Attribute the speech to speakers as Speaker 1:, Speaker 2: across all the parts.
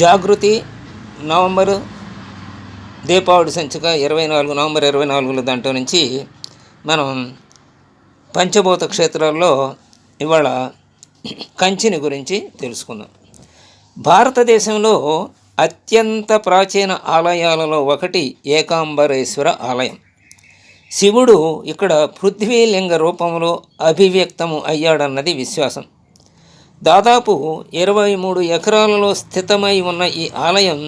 Speaker 1: జాగృతి November Deepavali సంచిక ఇరవై నాలుగు నవంబర్ ఇరవై నాలుగులో దాంట్లో నుంచి మనం పంచభూత క్షేత్రాల్లో ఇవాళ కంచిని గురించి తెలుసుకుందాం. భారతదేశంలో అత్యంత ప్రాచీన ఆలయాలలో ఒకటి ఏకాంబరేశ్వర ఆలయం. శివుడు ఇక్కడ పృథ్వీలింగ రూపంలో అభివ్యక్తము అయ్యాడన్నది విశ్వాసం. దాదాపు ఇరవై మూడు ఎకరాలలో స్థితమై ఉన్న ఈ ఆలయం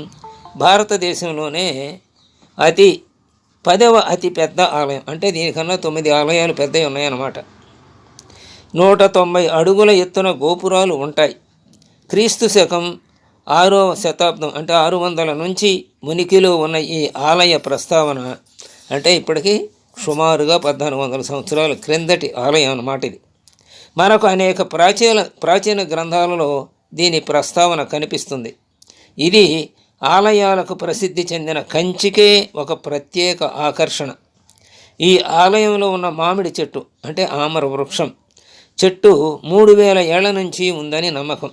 Speaker 1: భారతదేశంలోనే అతి పదవ అతి పెద్ద ఆలయం. అంటే దీనికన్నా తొమ్మిది ఆలయాలు పెద్దవి ఉన్నాయన్నమాట. నూట తొంభై అడుగుల ఎత్తున గోపురాలు ఉంటాయి. క్రీస్తు శకం ఆరో శతాబ్దం అంటే ఆరు వందల నుంచి మునికిలో ఉన్న ఈ ఆలయ ప్రస్తావన అంటే ఇప్పటికీ సుమారుగా పద్నాలుగు వందల సంవత్సరాల క్రిందటి ఆలయం అన్నమాట ఇది. మనకు అనేక ప్రాచీన ప్రాచీన గ్రంథాలలో దీని ప్రస్తావన కనిపిస్తుంది. ఇది ఆలయాలకు ప్రసిద్ధి చెందిన కంచికే ఒక ప్రత్యేక ఆకర్షణ. ఈ ఆలయంలో ఉన్న మామిడి చెట్టు అంటే ఆమర వృక్షం చెట్టు మూడు వేల ఏళ్ళ నుంచి ఉందని నమ్మకం.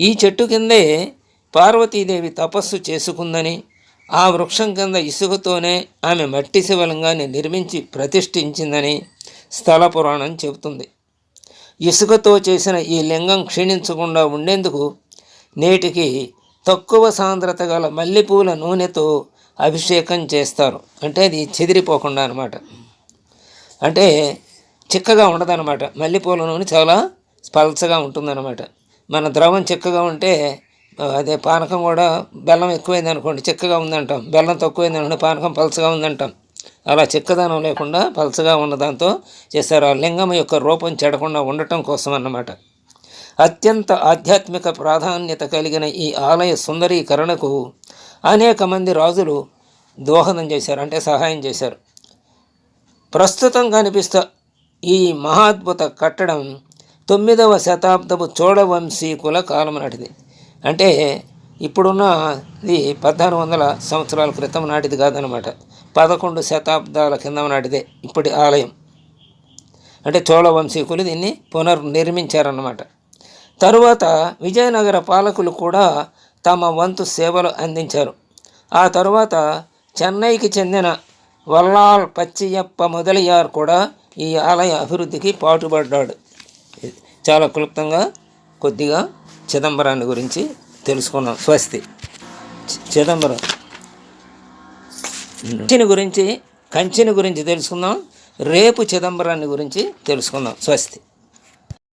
Speaker 1: ఈ చెట్టు కిందే పార్వతీదేవి తపస్సు చేసుకుందని ఆ వృక్షం కింద ఇసుకతోనే ఆమె మట్టి శివలింగాన్ని నిర్మించి ప్రతిష్ఠించిందని స్థల పురాణం చెబుతుంది. ఇసుకతో చేసిన ఈ లింగం క్షీణించకుండా ఉండేందుకు నేటికి తక్కువ సాంద్రత గల మల్లెపూల నూనెతో అభిషేకం చేస్తారు. అంటే అది చెదిరిపోకుండా అనమాట అంటే చిక్కగా ఉండదన్నమాట. మల్లెపూల నూనె చాలా పలచగా ఉంటుందన్నమాట. మన ద్రవం చిక్కగా ఉంటే అదే పానకం కూడా బెల్లం ఎక్కువైంది అనుకోండి చిక్కగా ఉందంటాం. బెల్లం తక్కువైంది అనుకోండి పానకం పలచగా ఉందంటాం. అలా చిక్కదనం లేకుండా పలచగా ఉన్న దాంతో చేశారు. ఆ లింగం యొక్క రూపం చెడకుండా ఉండటం కోసం అన్నమాట. అత్యంత ఆధ్యాత్మిక ప్రాధాన్యత కలిగిన ఈ ఆలయ సుందరీకరణకు అనేక మంది రాజులు దోహదం చేశారు అంటే సహాయం చేశారు. ప్రస్తుతం కనిపిస్త ఈ మహాద్భుత కట్టడం తొమ్మిదవ శతాబ్దపు చోళవంశీకుల కాలం నాటిది. అంటే ఇప్పుడున్న ఇది పద్నాలుగు వందల సంవత్సరాల క్రితం నాటిది కాదనమాట పదకొండు శతాబ్దాల కింద నాటిదే ఇప్పటి ఆలయం. అంటే చోళవంశీకులు దీన్ని పునర్నిర్మించారన్నమాట. తరువాత విజయనగర పాలకులు కూడా తమ వంతు సేవలు అందించారు. ఆ తరువాత చెన్నైకి చెందిన వల్లాల్ పచ్చియప్ప మొదలయ్యారు కూడా ఈ ఆలయ అభివృద్ధికి పాటుపడ్డాడు. చాలా క్లుప్తంగా కొద్దిగా చిదంబరాన్ని గురించి తెలుసుకున్నాం. స్వస్తి. చిదంబరం. కంచిని గురించి కంచిని గురించి తెలుసుకుందాం రేపు చిదంబరాన్ని గురించి తెలుసుకుందాం. స్వస్తి.